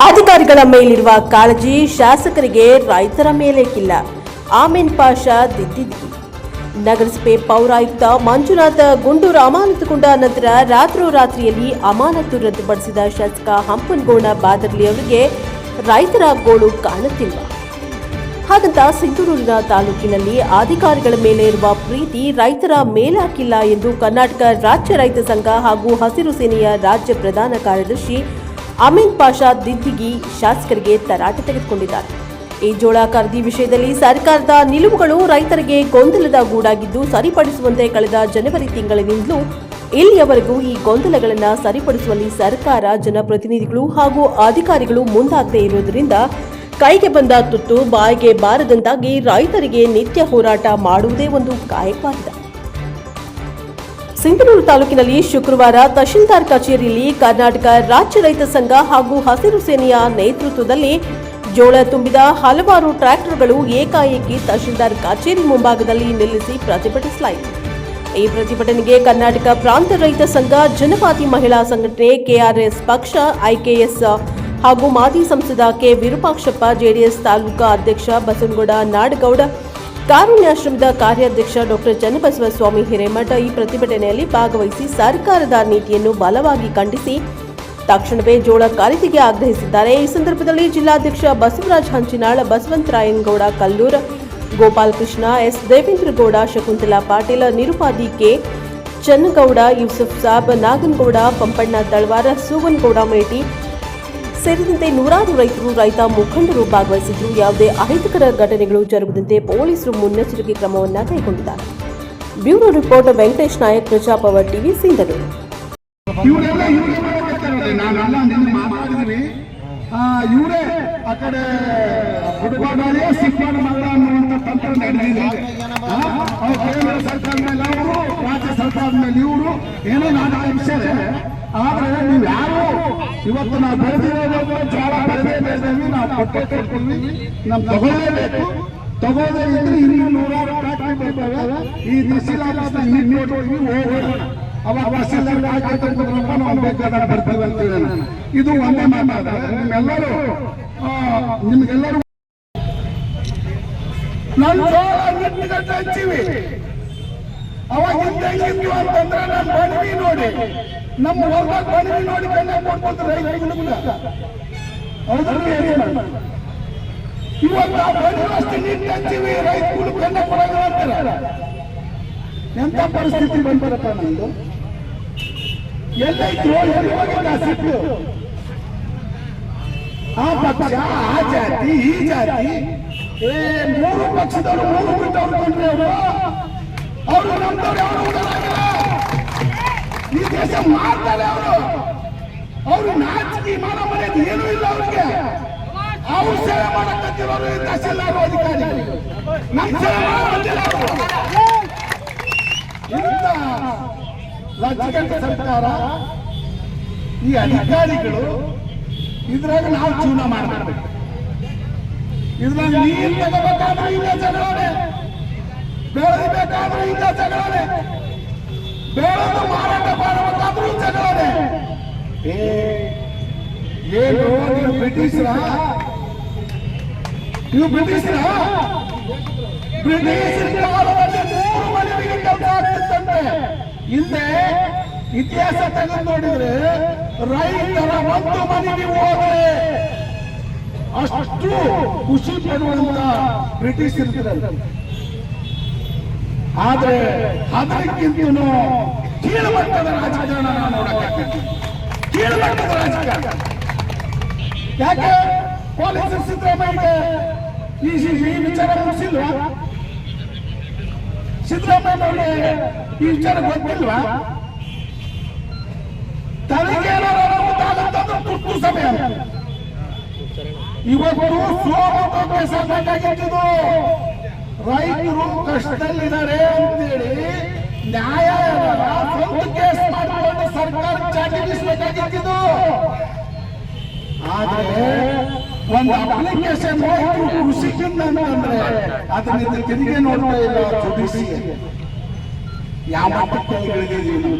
ಅಧಿಕಾರಿಗಳ ಮೇಲಿರುವ ಕಾಳಜಿ ಶಾಸಕರಿಗೆ ರೈತರ ಮೇಲೇಕಿಲ್ಲ ಆಮೀನ್ ಪಾಷಾ ದಿದ್ದಿದ್ದಿ. ನಗರಸಭೆ ಪೌರಾಯುಕ್ತ ಮಂಜುನಾಥ ಗುಂಡೂರು ಅಮಾನತುಗೊಂಡ ನಂತರ ರಾತ್ರೋರಾತ್ರಿಯಲ್ಲಿ ಅಮಾನತು ರದ್ದುಪಡಿಸಿದ ಶಾಸಕ ಹಂಪನಗೌಡ ಬಾದರ್ಲಿ ಅವರಿಗೆ ರೈತರ ಗೋಳು ಕಾಣುತ್ತಿಲ್ಲ. ಹಾಗಂತ ಸಿಂಧೂರಿನ ತಾಲೂಕಿನಲ್ಲಿ ಅಧಿಕಾರಿಗಳ ಮೇಲೆ ಇರುವ ಪ್ರೀತಿ ರೈತರ ಮೇಲಾಕಿಲ್ಲ ಎಂದು ಕರ್ನಾಟಕ ರಾಜ್ಯ ರೈತ ಸಂಘ ಹಾಗೂ ಹಸಿರು ಸೇನೆಯ ರಾಜ್ಯ ಪ್ರಧಾನ ಕಾರ್ಯದರ್ಶಿ ಅಮೀನ್ ಪಾಷಾ ದಿದ್ದಿಗಿ ಶಾಸಕರಿಗೆ ತರಾಟೆ ತೆಗೆದುಕೊಂಡಿದ್ದಾರೆ. ಈ ಜೋಳ ಖರೀದಿ ವಿಷಯದಲ್ಲಿ ಸರ್ಕಾರದ ನಿಲುವುಗಳು ರೈತರಿಗೆ ಗೊಂದಲದ ಗೂಡಾಗಿದ್ದು ಸರಿಪಡಿಸುವಂತೆ ಕಳೆದ ಜನವರಿ ತಿಂಗಳಿನಿಂದಲೂ ಇಲ್ಲಿಯವರೆಗೂ ಈ ಗೊಂದಲಗಳನ್ನು ಸರಿಪಡಿಸುವಲ್ಲಿ ಸರ್ಕಾರ, ಜನಪ್ರತಿನಿಧಿಗಳು ಹಾಗೂ ಅಧಿಕಾರಿಗಳು ಮುಂದಾಗದೇ ಇರುವುದರಿಂದ ಕೈಗೆ ಬಂದ ತುತ್ತು ಬಾಯಿಗೆ ಬಾರದಂತಾಗಿ ರೈತರಿಗೆ ನಿತ್ಯ ಹೋರಾಟ ಮಾಡುವುದೇ ಒಂದು ಕಾಯಕವಾಗಿದೆ. ಸಿಂಧನೂರು ತಾಲೂಕಿನಲ್ಲಿ ಶುಕ್ರವಾರ ತಹಶೀಲ್ದಾರ್ ಕಚೇರಿಯಲ್ಲಿ ಕರ್ನಾಟಕ ರಾಜ್ಯ ರೈತ ಸಂಘ ಹಾಗೂ ಹಸಿರು ಸೇನೆಯ ನೇತೃತ್ವದಲ್ಲಿ ಜೋಳ ತುಂಬಿದ ಹಲವಾರು ಟ್ರ್ಯಾಕ್ಟರ್ಗಳು ಏಕಾಏಕಿ ತಹಶೀಲ್ದಾರ್ ಕಚೇರಿ ಮುಂಭಾಗದಲ್ಲಿ ನಿಲ್ಲಿಸಿ ಪ್ರತಿಭಟಿಸಲಾಯಿತು. ಈ ಪ್ರತಿಭಟನೆಗೆ ಕರ್ನಾಟಕ ಪ್ರಾಂತ ರೈತ ಸಂಘ ಜನಪಾತಿ ಮಹಿಳಾ ಸಂಘಟನೆ, ಕೆಆರ್ಎಸ್ ಪಕ್ಷ, ಐಕೆಎಸ್ ಹಾಗೂ ಮಾಜಿ ಸಂಸದ ಕೆ ವಿರೂಪಾಕ್ಷಪ್ಪ, ಜೆಡಿಎಸ್ ತಾಲೂಕಾ ಅಧ್ಯಕ್ಷ ಬಸನಗೌಡ ನಾಡಗೌಡ ಕಾರುಣ್ಯಾಶ್ರಮದ ಕಾರ್ಯಾಧ್ಯಕ್ಷ ಡಾಕ್ಟರ್ ಚನ್ನಬಸವಸ್ವಾಮಿ ಹಿರೇಮಠ ಈ ಪ್ರತಿಭಟನೆಯಲ್ಲಿ ಭಾಗವಹಿಸಿ ಸರ್ಕಾರದ ನೀತಿಯನ್ನು ಬಲವಾಗಿ ಖಂಡಿಸಿ, ತಕ್ಷಣವೇ ಜೋಳ ಖರೀದಿಗೆ ಆಗ್ರಹಿಸಿದ್ದಾರೆ. ಈ ಸಂದರ್ಭದಲ್ಲಿ ಜಿಲ್ಲಾಧ್ಯಕ್ಷ ಬಸವರಾಜ್ ಹಂಚಿನಾಳ್ ಬಸವಂತರಾಯನಗೌಡ ಕಲ್ಲೂರ್ ಗೋಪಾಲ್ ಕೃಷ್ಣ, ಎಸ್ ದೇವೇಂದ್ರಗೌಡ ಶಕುಂತಲಾ ಪಾಟೀಲ್, ನಿರುಪಾದಿ ಕೆ ಚನ್ನಗೌಡ, ಯೂಸುಫ್ ಸಾಬ್, ನಾಗನಗೌಡ, ಪಂಪಣ್ಣ ತಳವಾರ ಸೂವನಗೌಡ ಮೇಟಿ ಸೇರಿದಂತೆ ನೂರಾರು ರೈತರು, ರೈತ ಮುಖಂಡರು ಭಾಗವಹಿಸಿದ್ದು ಯಾವುದೇ ಅಹಿತಕರ ಘಟನೆಗಳು ಜರುಗದಂತೆ ಪೊಲೀಸರು ಮುನ್ನೆಚ್ಚರಿಕೆ ಕ್ರಮವನ್ನು ಕೈಗೊಂಡಿದ್ದಾರೆ. Bureau report, Venkatesh Nayak Praja power TV Sindhanur. ಇವರೇ ಆ ಕಡೆ ಹುಡುಗಾಡೇ ಸಿಂಪಡ ಮಗಳ ಅನ್ನುವಂಥ ತಂತ್ರ ನಡೆದಿದೆ. ಕೇಂದ್ರ ಸರ್ಕಾರದ ಮೇಲೆ ಅವರು, ರಾಜ್ಯ ಸರ್ಕಾರದ ಮೇಲೆ ಇವರು ಏನೋ ನಾನು ವಿಷಯ ಆದ್ರೆ ನೀವು ಯಾರು? ಇವತ್ತು ನಾವು ಬೆಳೆದಿರೋದು ಜೋಳ ಬೆಳೆದೇ ಬೆಳೆದೇವಿ ನಾವು ಕೊಟ್ಟೆ ಕೊಡ್ತೀವಿ ನಮ್ಮ ತಗೊಳ್ಳೇಬೇಕು. ತಗೋದೇ ಇದ್ರೆ ಇನ್ನೂ ನೂರಾರು ಟ್ರಾಕ್ಟರ್ ಬರ್ತವೆ ಈ ತಹಸೀಲಾದ ಇಲ್ಲಿ ನೋಡ್ತೀವಿ ಹೋಗೋಣ ಇದು ಒಂದೇ ಮಾತಾಡ ನಿಮ್ಮೆಲ್ಲರೂ ನಿಮ್ಗೆಲ್ಲರೂ ಗಂಟೆ ಹಚ್ಚಿವಿ ಅವಾಗ ಅಂತಂದ್ರೆ ನಾನು ನೋಡಿ. ನಮ್ಮ ಬನ್ವಿ ನೋಡಿ ಕಣ್ಣೆ ಕೊಡ್ಬೋದು ರೈತ ಹೌದ್ರಿ ಇವತ್ತು ಆ ಕೊಡೋದು ಅಂತಾರೆ? ಎಂತ ಪರಿಸ್ಥಿತಿ ಬಂದ್ಬರಪ್ಪ ನಮ್ದು ಎಲ್ಲೈತ್ರು ಎಲ್ಲಿ ಹೋಗಿದ್ದ ಸಿಟ್ಟು ಆ ಪಕ್ಷ ಆ ಜಾತಿ ಈ ಜಾತಿ ಏ ಮೂರು ಪಕ್ಷದವರು ಮೂರು ಬಿಟ್ಟವ್ರು ಕೊಂಡ್ರೆ ಅವರು ನಮ್ದವ್ರು ಯಾರು ಈ ದೇಶ ಮಾಡ್ತಾರೆ ಅವರು ಅವರು ನಾಚಿಕೆ ಮಾನ ಏನೂ ಇಲ್ಲ ಅವ್ರಿಗೆ ಅವ್ರು ಸೇವೆ ಮಾಡಕ್ಕಂತಿರೋರು ತಹಸೀಲ್ದಾರ್ ಅಧಿಕಾರಿಗಳು ನಮ್ಮ ಸೇವೆ ಮಾಡೋದಿಲ್ಲ ಅವರು ಲಜ್ಜೆಗೆಟ್ಟ ಸರ್ಕಾರ ಈ ಅಧಿಕಾರಿಗಳು ಇದ್ರಾಗ ನಾವು ಜೀವನ ಮಾಡಬೇಕು ಇದ್ರಾಗ ನೀರು ತಗೋಬೇಕಾದ್ರೆ ಇಲ್ಲ ಜಗಳನೆ ಬೆಳೆದಬೇಕಾದ್ರೆ ಇಲ್ಲ ಜಗಳನೆ ಬೆಳೆದು ಮಾರಾಟ ಮಾಡಬೇಕಾದ್ರೂ ಜಗಳನೆ ಏ ಏನು ನೀವು ಬ್ರಿಟಿಷರ ನೀವು ಬ್ರಿಟಿಷರ ಬ್ರಿಟಿಷರ ಕಾಲದಲ್ಲಿ ಮೂರು ಮನೆಗೆ ಕೆಲಸ ಆಗ್ತಿತ್ತಂತೆ ಹಿಂದೆ ಇತಿಹಾಸ ತೆಗೆದು ನೋಡಿದ್ರೆ ರೈತರ ಒಂದು ಮನೆಗೆ ಹೋದ್ರೆ ಅಷ್ಟು ಖುಷಿ ಪಡುವಂತ ಬ್ರಿಟಿಷ್ ಇರ್ತದೆ. ಆದ್ರೆ ಅದಕ್ಕಿಂತನೂ ಕೀಳುಮಟ್ಟದ ರಾಜಕಾರಣ ನೋಡಕ್ಕಾಗ್ತದೆ ಕೀಳುಮಟ್ಟದ ರಾಜಕಾರಣ. ಯಾಕೆ? ಪೊಲೀಸ್ ಸಿದ್ದರಾಮಯ್ಯ ಈ ವಿಚಾರ ಮುಗಿಸಿಲ್ವಾ? ಸಿದ್ದರಾಮಯ್ಯ ಈ ವಿಚಾರ ಗೊತ್ತಿಲ್ವಾ? ತನಗೇನಾರ ಗೊತ್ತಾಗುತ್ತಂದ್ರೆ ತುರ್ತು ಸಮಯ. ಇವತ್ತು ಕೆಲಸ ಕೇಸಬೇಕಾಗಿದ್ದು ರೈತರು ಕಷ್ಟದಲ್ಲಿದ್ದಾರೆ ಅಂತೇಳಿ ನ್ಯಾಯಾಲಯ ಸ್ವಂತ ಕೇಸ್ ಸರ್ಕಾರ ಚಾಟಿಸಬೇಕಾಗಿದ್ದು ಆದರೆ ಒಂದು ಅಪ್ಲಿಕೇಶನ್ ಕೃಷಿಕಿಂದ ಅಂತಂದ್ರೆ ಅದನ್ನ ತಿರುಗಿ ನೋಡ್ತಾ ಇಲ್ಲ ಯಾವ ಮಟ್ಟಕ್ಕೆ ಇಳಿದಿದ್ದೀವಿ